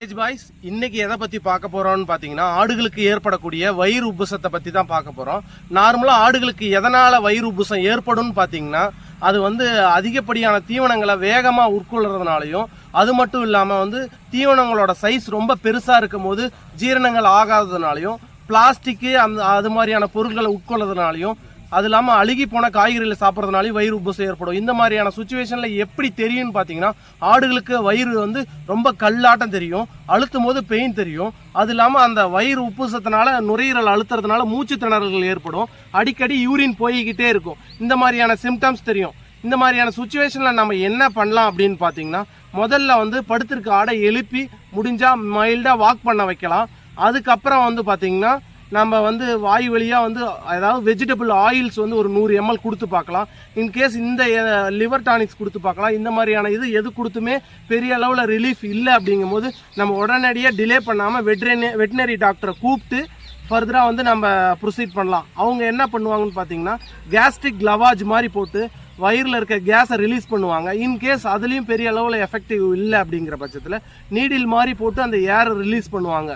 Age boys இன்னைக்கு எதை பத்தி பார்க்க போறோம்னு பாத்தீங்கன்னா ஆடுகளுக்கு ஏற்படக்கூடிய வயிறு உப்புசத்தை பத்தி தான் பார்க்க போறோம். நார்மலா ஆடுகளுக்கு எதனால வயிறு உப்புசம் ஏற்படும்னு பாத்தீங்கன்னா அது வந்து அதிகப்படியான தீவனங்களை வேகமா உட்கொள்றதுனாலையும் அது மட்டும் இல்லாம வந்து தீவனங்களோட சைஸ் ரொம்ப பெருசா இருக்கும் போது ஜீரணங்கள் ஆகாததுனாலையும் பிளாஸ்டிக்கு அந்த அது மாதிரியான பொருட்களை உட்கொள்றதுனாலையும் அது இல்லாமல் அழுகி போன காய்கறிகளை சாப்பிட்றதுனாலையும் வயிறு உப்புசம் ஏற்படும். இந்த மாதிரியான சுச்சுவேஷனில் எப்படி தெரியும்னு பார்த்தீங்கன்னா ஆடுகளுக்கு வயிறு வந்து ரொம்ப கல்லாட்டம் தெரியும் அழுத்தும் போது பெயின் தெரியும். அது இல்லாமல் அந்த வயிறு உப்புசத்தினால நுரையீரல் அழுத்துறதுனால மூச்சு திணறல்கள் ஏற்படும். அடிக்கடி யூரின் போய்கிட்டே இருக்கும். இந்த மாதிரியான சிம்டம்ஸ் தெரியும். இந்த மாதிரியான சுச்சுவேஷனில் நம்ம என்ன பண்ணலாம் அப்படின்னு பார்த்தீங்கன்னா முதல்ல வந்து படுத்திருக்க ஆடை எழுப்பி முடிஞ்சால் மைல்டாக வாக் பண்ண வைக்கலாம். அதுக்கப்புறம் வந்து பார்த்தீங்கன்னா நம்ம வந்து வாய் வழியாக வந்து அதாவது வெஜிடபிள் ஆயில்ஸ் வந்து ஒரு நூறு எம்எல் கொடுத்து பார்க்கலாம். இன்கேஸ் இந்த லிவர் டானிக்ஸ் கொடுத்து பார்க்கலாம். இந்த மாதிரியான இது எது கொடுத்துமே பெரிய அளவில் ரிலீஃப் இல்லை அப்படிங்கும்போது நம்ம உடனடியாக டிலே பண்ணாமல் வெட்ரனரி வெட்டினரி டாக்டரை கூப்பிட்டு ஃபர்தராக வந்து நம்ம ப்ரொசீட் பண்ணலாம். அவங்க என்ன பண்ணுவாங்கன்னு பார்த்தீங்கன்னா கேஸ்ட்ரிக் லவாஜ் மாதிரி போட்டு வயிறில் இருக்க கேஸை ரிலீஸ் பண்ணுவாங்க. இன்கேஸ் அதுலேயும் பெரிய அளவில் எஃபெக்டிவ் இல்லை அப்படிங்கிற பட்சத்தில் நீடில் மாதிரி போட்டு அந்த ஏரை ரிலீஸ் பண்ணுவாங்க.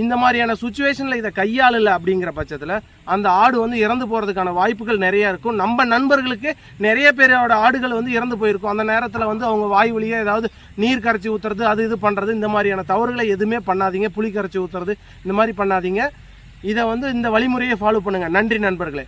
இந்த மாதிரியான சுச்சுவேஷனில் இதை கையாளல அப்படிங்கிற பட்சத்தில் அந்த ஆடு வந்து இறந்து போகிறதுக்கான வாய்ப்புகள் நிறைய இருக்கும். நம்ம நண்பர்களுக்கு நிறைய பேரோட ஆடுகள் வந்து இறந்து போயிருக்கும். அந்த நேரத்தில் வந்து அவங்க வாய் வழியாக ஏதாவது நீர் கரைச்சி ஊற்றுறது அது இது பண்ணுறது இந்த மாதிரியான தவறுகளை எதுவுமே பண்ணாதீங்க. புளி கரைச்சி ஊற்றுறது இந்த மாதிரி பண்ணாதீங்க. இதை வந்து இந்த வழிமுறையை ஃபாலோ பண்ணுங்கள் நன்றி நண்பர்களே.